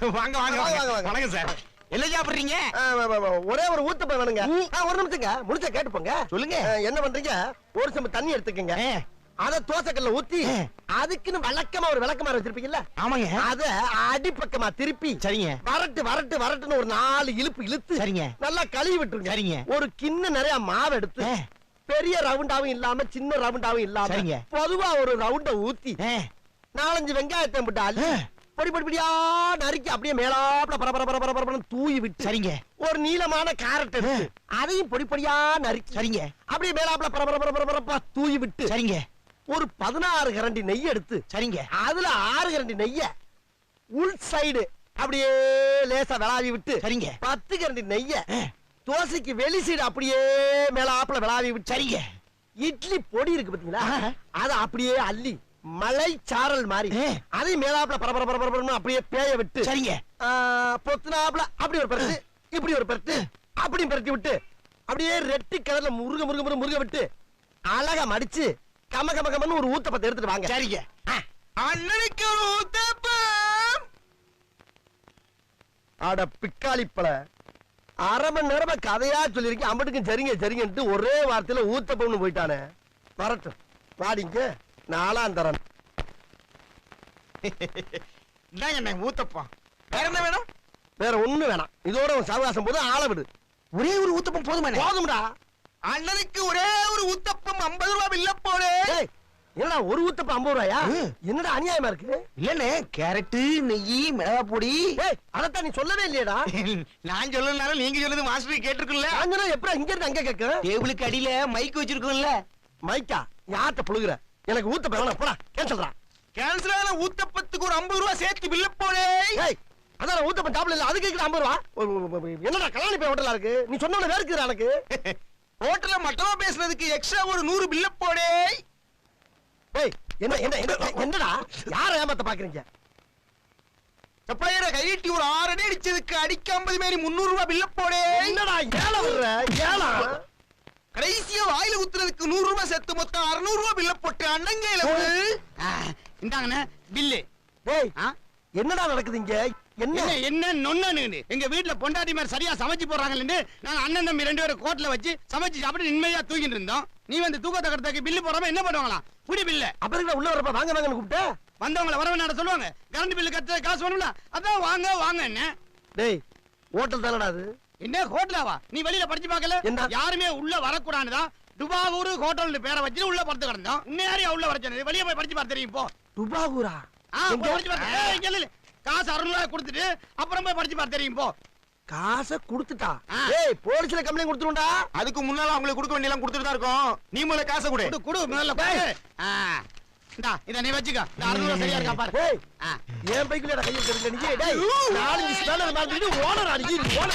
வாங்க வாங்க வாங்க. வணக்கம் சார். என்ன சாப்பிடுறீங்க? ஒரே ஒரு ஊத்தப்பம் வேணுங்க. ஒரு நிமிஷங்க. முடிச்ச கேட்டு போங்க. சொல்லுங்க. என்ன பண்றீங்க? ஒரு சம்பு தண்ணி எடுத்துக்கங்க. அத தோசைக்கல்ல ஊத்தி. அதுக்குன்னு வழக்கமா ஒரு விளக்கமாறு வச்சிருப்பீங்கல்ல? ஆமாங்க. அத அடிப்பக்கமா திருப்பி சரிங்க. வரட்டு வரட்டு வரட்டுன்னு ஒரு நாலு இழுப்பு இழுத்து சரிங்க. நல்லா கழுவி விட்டுருங்க. சரிங்க. ஒரு கிண்ண நிறைய மாவு எடுத்து பெரிய ரவுண்டாவும் இல்லாம சின்ன ரவுண்டாவும் இல்லாம. பொதுவா ஒரு ரவுண்ட ஊத்தி நாலஞ்சு வெங்காயத்தை போட்டு. பொடி பொடி பொடியா நறுக்கி அப்படியே மேலாப்ல பர பர பர பர பரபரன்னு தூவி விட்டு சரிங்க. ஒரு நீளமான கேரட் அதையும் பொடி பொடியா நறுக்கி சரிங்க. அப்படியே மேலாப்ல பர பர பர பர பரப்பா தூவி விட்டு சரிங்க. ஒரு பதினாறு கரண்டி நெய் எடுத்து சரிங்க. அதுல ஆறு கரண்டி நெய்ய உள் சைடு அப்படியே லேசா விளாவி விட்டு சரிங்க. பத்து கரண்டி நெய்ய தோசைக்கு வெளி சைடு அப்படியே மேலாப்ல விளாவி விட்டு சரிங்க. இட்லி பொடி இருக்கு பாத்தீங்களா. அத அப்படியே அள்ளி மலை சாரல் மாதிரி. அதையும் மேலாப்ல பரபர பரபர பரபரன்னு அப்படியே பேய விட்டு சரிங்க. ஆ, பொத்துனாப்ல அப்படி ஒரு பரட்டு இப்படி ஒரு பரட்டு அப்படி பரட்டி விட்டு அப்படியே ரெட்டி கலர்ல முருக முருக முருக முருக விட்டு அழகா மடிச்சு கம கம கமன்னு ஒரு ஊத்தப்பத்தை எடுத்துட்டு வாங்க. சரிங்க. அண்ணனுக்கு ஒரு ஊத்தப்பம். அட பிக்காளிப்பழ அரை மணி நேரமா கதையா சொல்லியிருக்கேன். அம்பட்டுக்கும் சரிங்க சரிங்கன்ட்டு ஒரே வார்த்தையில ஊத்தப்பம்னு போயிட்டானே. வரட்டும். வாடிங்க. நாலாம் இந்தாங்க அண்ணன் ஊத்தப்பம். வேற என்ன வேணும்? வேற ஒண்ணு வேணாம். இதோட உன் சவகாசம் போது ஆள விடு. ஒரே ஒரு ஊத்தப்பம் போதுமா போதும்டா. அண்ணனுக்கு ஒரே ஒரு ஊத்தப்பம் ஐம்பது ரூபாய் இல்ல ஏய், என்னடா ஒரு ஊத்தப்பம் ஐம்பது ரூபாயா. என்னடா அநியாயமா இருக்கு? இல்லண்ணே கேரட்டு நெய் மிளகா பொடி. அதத்தான் நீ சொல்லவே இல்லையடா. நான் சொல்லனாலும் நீங்க சொல்லுது மாஸ்டர் கேட்டிருக்குல்ல காஞ்சனா எப்படி இங்க இருந்து அங்க கேட்க? டேபிளுக்கு அடியில மைக் வச்சிருக்கோம்ல. மைக்கா யார்கிட்ட புழுகுற? எனக்கு ஊத்தப்பம் வேணாம் போடா. கேன்சல்டா கேன்சல் ஆன ஊத்தப்பத்துக்கு ஒரு ஐம்பது ரூபாய் சேர்த்து பில்ல ஏய் அதான் ஊத்தப்பம் சாப்பிடல இல்ல அதுக்கு இருக்கிற ஐம்பது ரூபா? என்னடா கல்யாணி போய் ஹோட்டலா இருக்கு? நீ சொன்ன வேர்க்குற எனக்கு. ஹோட்டல்ல மட்டமா பேசுனதுக்கு எக்ஸ்ட்ரா ஒரு நூறு பில்ல போடு. ஏய் என்ன என்ன என்ன- என்னடா? யார ஏமாத்த பாக்குறீங்க? சப்ளையரை கையிட்டி ஒரு ஆறு அடி அடிச்சதுக்கு அடிக்க ஐம்பது மாரி முந்நூறு ரூபாய் பில்ல போடு. என்னடா ஏழை விடுற ஏழா கடைசியா வாயில குத்துறதுக்கு நூறு ரூபாய் சேர்த்து மொத்தம் அறுநூறு ரூபாய் பில்ல போட்டு அண்ணங்கையில இந்தாங்கண்ணே பில்லு ஆ? என்னடா நடக்குது இங்க? என்ன? என்ன நொன்னு எங்க வீட்ல பொண்டாட்டி மாதிரி சரியா சமைச்சு போடுறாங்கன்னு நாங்க அண்ணன் தம்பி ரெண்டு பேரும் கோட்ல வச்சு சமைச்சு சாப்பிட்டு நிம்மதியா தூங்கிட்டு இருந்தோம். நீ வந்து தூக்கத்தை கடத்தாக்கு பில்லு போடாம என்ன பண்ணுவாங்களாம் புடி பில்ல அப்புறம் உள்ள வரப்ப வாங்க வாங்கன்னு கூப்பிட்ட? வந்தவங்கள வரவேன் சொல்லுவாங்க. கரண்ட் பில்லு கட்ட காசு வேணும்ல. அதான் வாங்க வாங்க என்ன டேய் ஹோட்டல் தானடா அது? என்ன ஹோட்டலாவா நீ வெளியில படிச்சு பார்க்கல? என்ன? யாருமே உள்ள வரக்கூடாதுதான் துபாவூர் ஹோட்டல் பேரை வச்சு உள்ள படுத்து கிடந்தோம். இன்னும் உள்ள வர சொன்னது வெளியே போய் படிச்சு பார்த்து தெரியும் போ. துபாகூரா ஆ, போய் படிச்சு பார்த்து ஏய், இங்க இல்ல, இல்ல. காசு அறுநூறு கொடுத்துட்டு அப்புறம் போய் படிச்சு பார்த்து தெரியும் போ. காசை கொடுத்துட்டா. ஏய் போலீஸ்ல கம்ப்ளைண்ட் கொடுத்துருண்டா அதுக்கு முன்னால அவங்களுக்கு கொடுக்க வேண்டியலாம் கொடுத்துட்டு தான் இருக்கோம். நீ முதல்ல காசை கொடு. குடு முதல்ல இந்தா இத நீ வச்சுக்க. இந்த அறுநூறு சரியா இருக்கா பாரு. என் பைக்குல கையில் தெரிஞ்ச நீ? டேய் நாலஞ்சு ஸ்பேனர் மாட்டிட்டு ஓனர் அடிக்கி ஓனர்